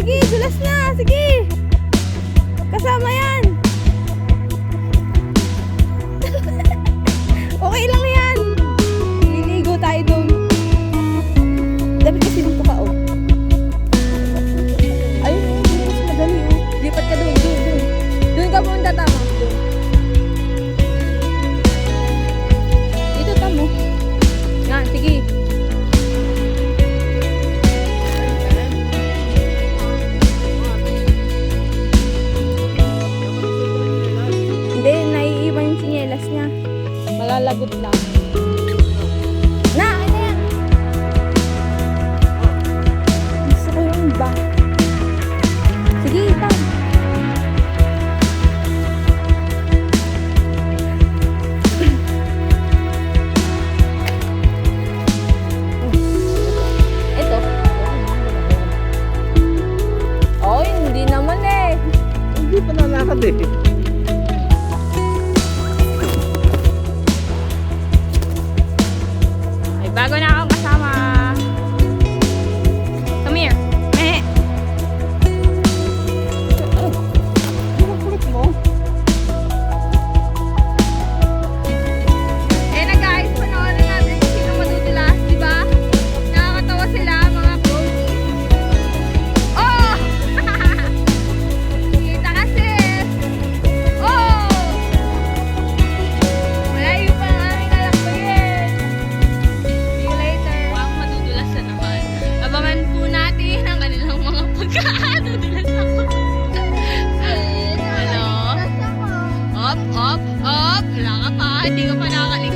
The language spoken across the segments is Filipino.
sige, dulas na, sige. Kasama yan. okay lang pa, hindi ko pa nakakalimutan.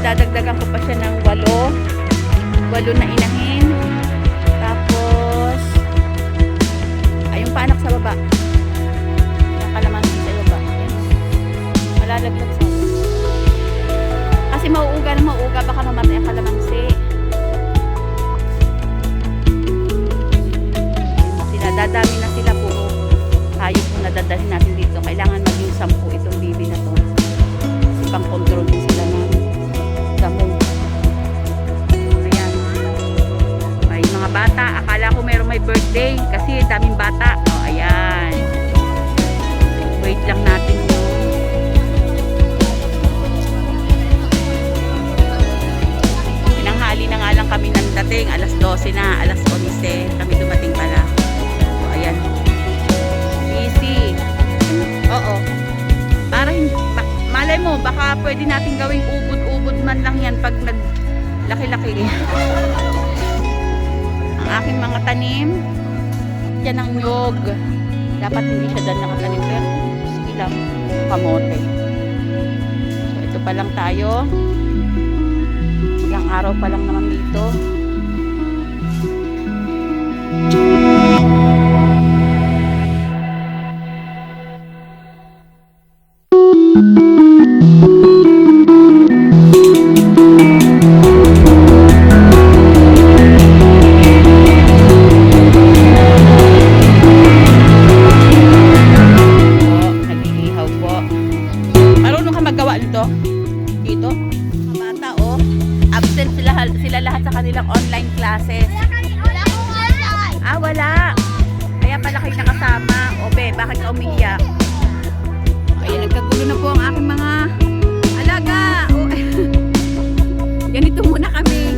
Dadagdagan ko pa siya ng walo. Walo na inahin. Tapos, ayun pa anak sa baba. Nakalamansi sa baba. Malalaglag sa baba. Kasi mauuga na mauuga, baka mamatay ang kalamansi. lang natin yung na nga lang kami ng dating. Alas 12 na, alas 11. Kami dumating pala. So, ayan. Easy. Oo. Para hindi, ba, malay mo, baka pwede natin gawing ubod-ubod man lang yan pag nag laki-laki. ang aking mga tanim, yan ang nyog. Dapat hindi siya dyan nakatanim. Pero lang kamote. So, ito pa lang tayo. Ilang araw pa lang naman dito. Thank you. oh. Dito, mga bata, oh. Absent sila, sila lahat sa kanilang online classes. Wala ko online. Ah, wala. Kaya pala kayo nakasama. O, be, bakit ka umiiyak? Kaya nagkagulo na po ang aking mga alaga. O, oh. ganito muna kami.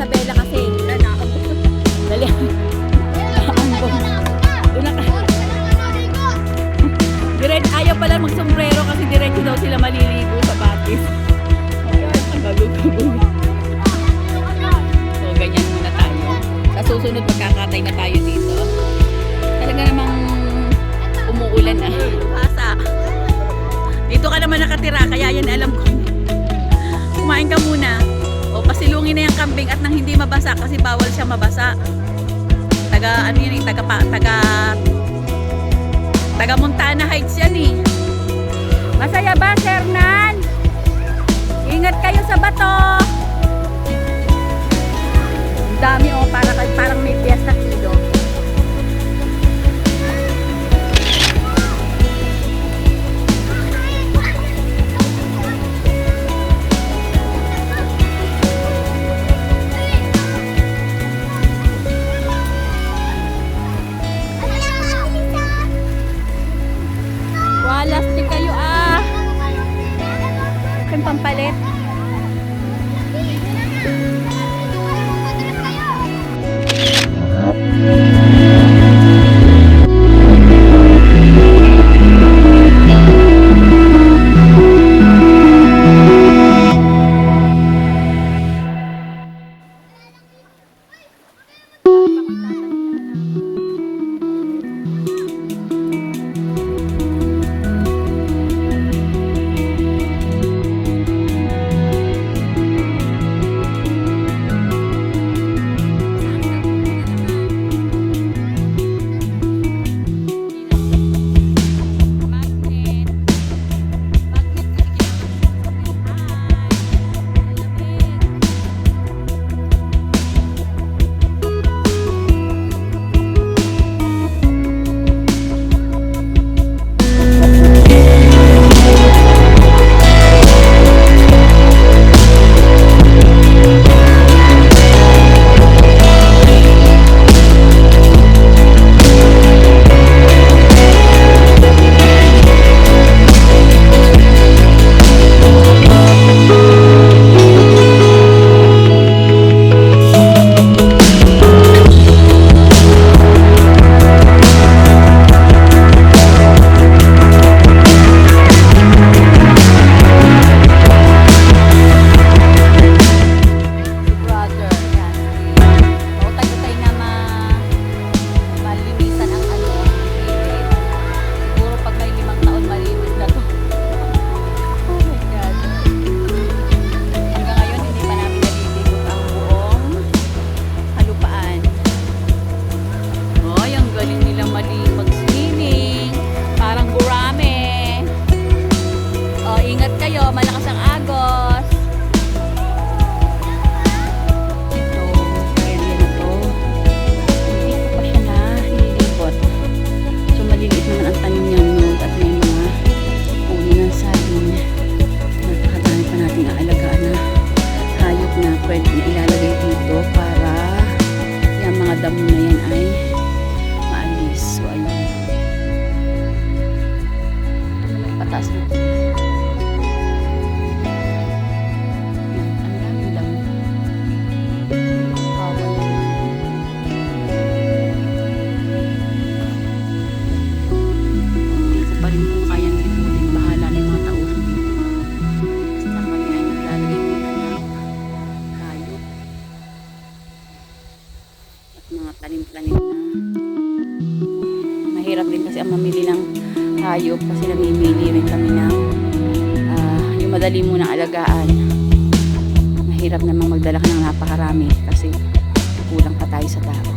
Isabela kasi. Wala na ako. Dali. Direct, ayaw pala magsombrero kasi diretso daw sila maliligo sa batis. Ang gagugugug. So, ganyan muna tayo. Sa susunod, magkakatay na tayo dito. Talaga namang umuulan na. Basa. Dito ka naman nakatira, kaya yan alam ko. Kumain ka muna. O pasilungin na yung kambing at nang hindi mabasa kasi bawal siya mabasa. Taga ano yun eh, taga pa, taga taga Montana Heights yan eh. Masaya ba, Sir Nan? Ingat kayo sa bato. Ang dami oh, para, pampalit. Damo na yan ay maalis. So, ayun. Pataas na hayop kasi namimili rin kami ng ah, yung madali munang alagaan. Mahirap namang magdala ka ng napakarami kasi kulang pa tayo sa tao.